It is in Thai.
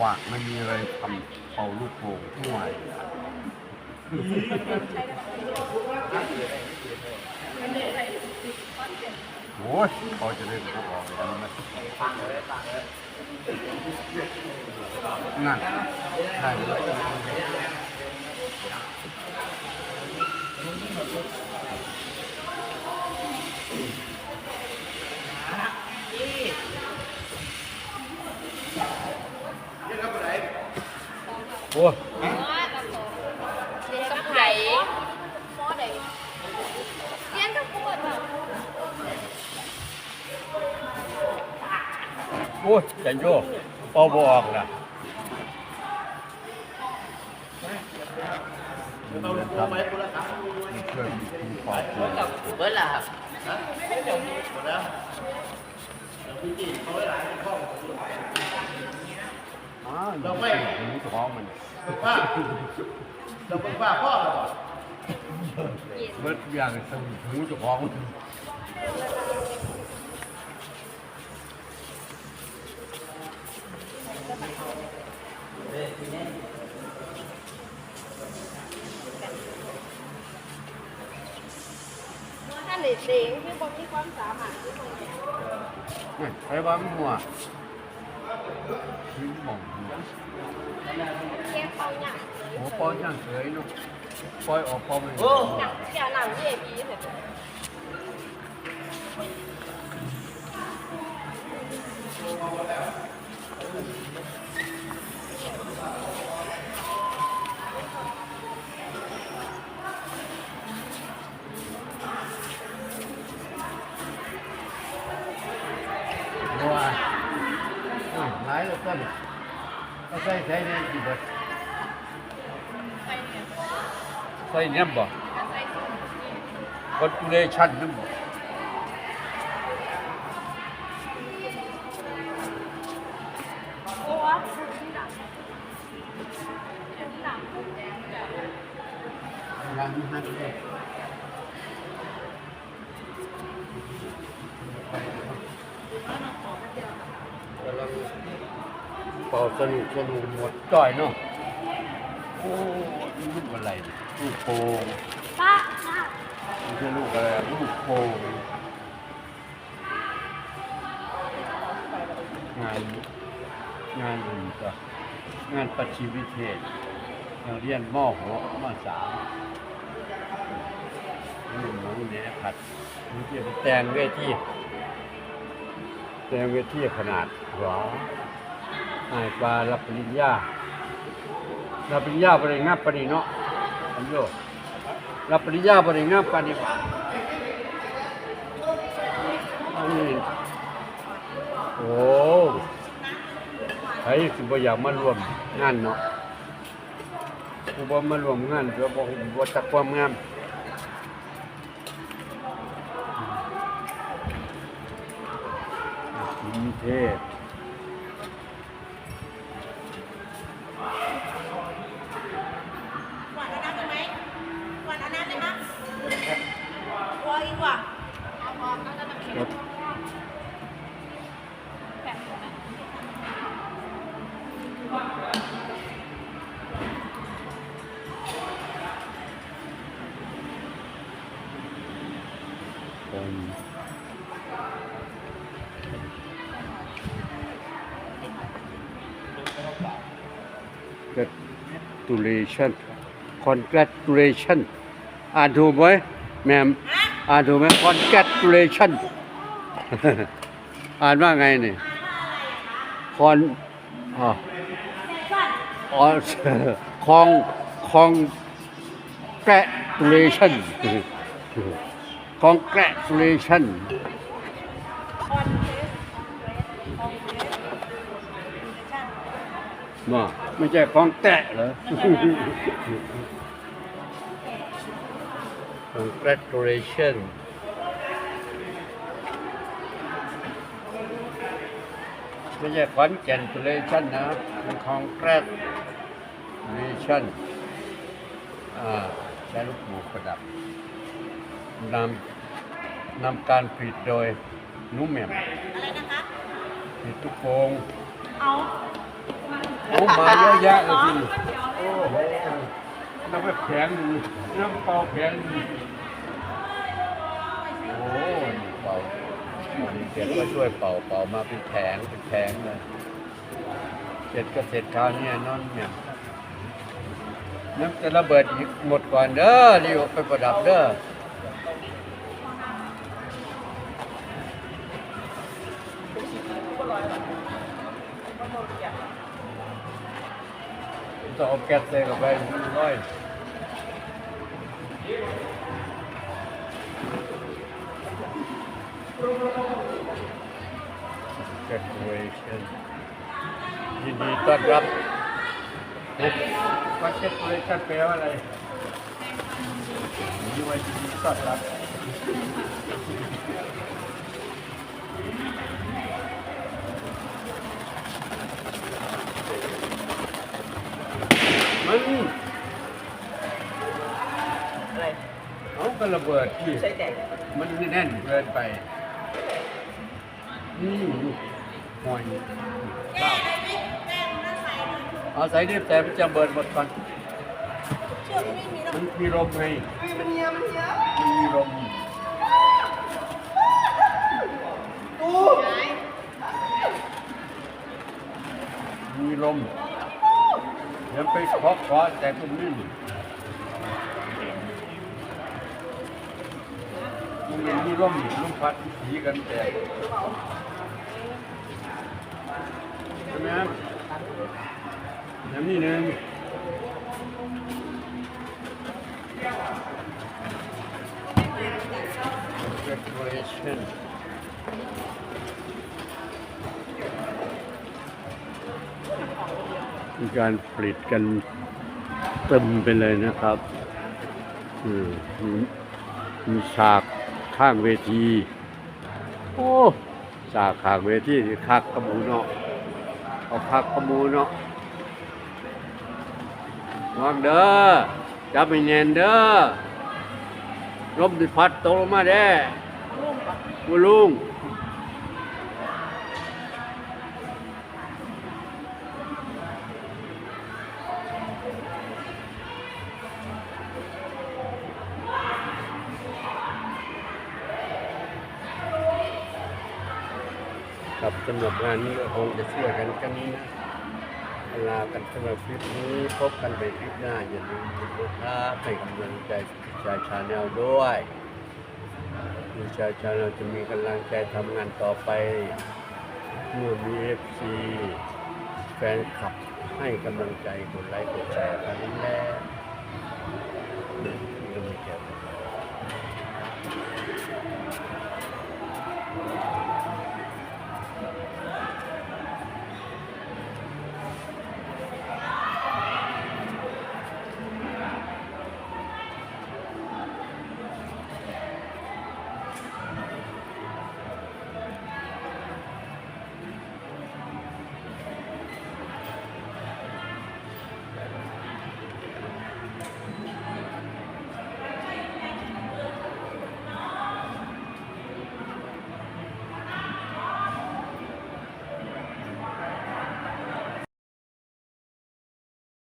ว่างไม่มีอะไรทำเป่าลูกโป่งห่วยโอ้ยเขาจะได้รู้ออกกันไหมนั่นใช่ เลยโอ้ยกับไผ่มอใดเรียนกับปวดแบบโอ้ยใจโย่ป่าบออกนะเราทำเพื่อนมีความสุขเบิร์ดล่ะครับอ่า เราไม่หูท้องมันว่าเราเป็นว่าพ่อเหรอเบิดอย่างสมหูจ้าของท่านเด็กๆที่บอกมีความสามารถที่คนนี่ใครว่ามันหัว ชิ้นหม่องหัวเลี้ยงเขาหนังโอ้ปอยย่างเฉยลูกปอยออกปอยมันหนังอย่ หลายแล้วต้นก็ใส่ใส่ในกี่เบิดใส่เนี่ยบ่คอนตูเลชั่นนั่นบ่โอ้ยที่หนังที่หนังแดงแบบ งานนี้ฮันเลย เป่าสนุกสนุกหมดจ่อยเนาะโอ้นี่ลูกอะไรเนี่ยลูกโป่งป้าป้าไม่ใช่ลูกอะไรลูกโป่งงานงานอื่นก็งานปัจฉิวิเทศเราเรียนมอหกมสามนี่หนูเนี่ยผัดนี่ที่ไปแต่งเวทีแต่งเวทีขนาดหรอ ไอ้ปลารับปริญญารับปริญญาปริญญาปริเนาะอันโยรับปริญญาปริญญาปฏิบัติอันนี้โอ้ใครสิบ่อยากมารวมงานเนาะผู้บ่มารวมงานก็บ่บ่จักความงามเทพ คน congratulation congratulation อ่านถูกไหมแม่มอ่านถูกไหม congratulation อ่านว่าไงนี่ con อ๋ออ๋อ con congratulation congratulation คอนเทสคอนเ congratulation มาไม่ใช่ของแตะเหรอ congratulation ไม่ใช่ขอนแก่น relation นะเป็น congratulation อ่าใช้ลูกหมูประดับ นำนำการผลิตโดยนุ่มแหม่มอะไรนะคะผลิตทุกโคงเอาโอ้มาเยอะแยะเลยทีโอ้โหน้ำแข็งน้ำเปล่าแข็งโอ้เป่าวันนี้เจ็ดก็ช่วยเป่าเป่ามาเป็นแข็งเป็นแข็งเลยเสร็จก็เสร็จคราวเนี้ยนอนเนี่ยน้ำจะระเบิดอีกหมดก่อนเด้อรีบเอาไปประดับเด้อ ต้องเอาแก๊สใส่เข้าไปร้อยแก๊สเวชั่นยินดีต้อนรับว่าแก๊สเวชั่นแปลว่าอะไรนี่ว่ายินดีต้อนรับ มันอะไรเอาก็ระเบิดที่ใส่แดงมันแน่นเกินไปนี่หอยข้าวเอาใส่ดิบแต่มันจะเบิดหมดก่อนเชือกไม่มีแล้วมันมีลมไงมันเยอะมันเยอะมันมีลมกูมีลม เดี๋ยวไปเคาะเคาะแต่ตรงนี้มันยังมีลมลมพัดสีกันแต่ใช่ไหมครับอย่างนี้หนึ่ง Decoration มีการผลิตกันเต็มไปเลยนะครับอืมมีมีฉากข้างเวที โอ้ฉากข้างเวทีที่คักกระหมูเนาะเอาคักกระหมูเนาะวางเด้อจับไม่แน่นเด้อลมดิพัดตกลงมาแด้บุลุง ครับสำหรับงานนี้ก็คงจะช่วยกันกันนี้นะลากันสำหรับคลิปนี้พบกันในคลิปหน้าอย่าลืมกดติดตามให้กำลังใจชายชาแนลด้วยมีชายชาแนลจะมีกำลังใจทำงานต่อไป เมื่อมีเอฟซีแฟนคลับให้กำลังใจกดไลค์กดแชร์กันแล้วนี่ก็ม่เกี่